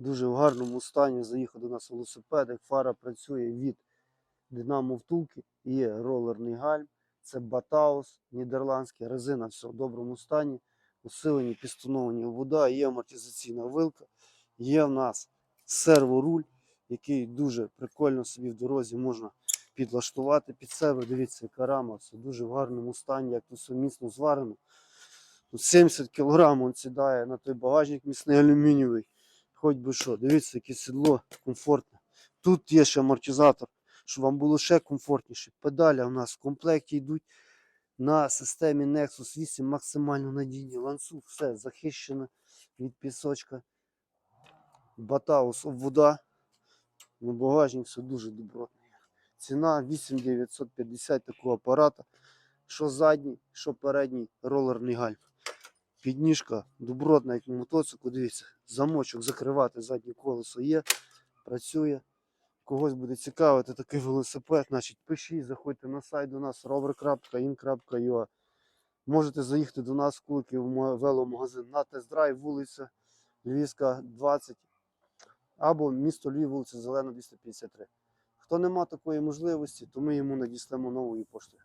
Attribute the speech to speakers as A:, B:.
A: Дуже в гарному стані. Заїхав до нас велосипедик, фара працює від динамо втулки, є ролерний гальм, це Батаус нідерландський, резина все в доброму стані, усилені пістоновані вода, є амортизаційна вилка, є в нас серворуль, який дуже прикольно собі в дорозі можна підлаштувати під себе. Дивіться, яка рама, все дуже в гарному стані, як тут все міцно зварено. Тут 70 кг він сідає на той багажник міцний алюмінієвий. Хоч би що, дивіться, яке сідло комфортне. Тут є ще амортизатор, щоб вам було ще комфортніше. Педалі у нас в комплекті йдуть на системі Nexus 8 максимально надійні. Ланцюг все захищено від пісочка. Батаус вода. На багажник все дуже добротне. Ціна 8950 такого апарата. Що задній, що передній ролерний гальм. Підніжка добротна, як на мотоциклу. Дивіться, замочок закривати заднє колесо є, працює. Когось буде цікавити такий велосипед, значить пишіть, заходьте на сайт до нас rover.in.ua. Можете заїхати до нас в Куликів в веломагазин на тест-драйв, вулиця Львівська, 20 або місто Львів, вулиця Зелена, 253. Хто не має такої можливості, то ми йому надіслемо новою поштою.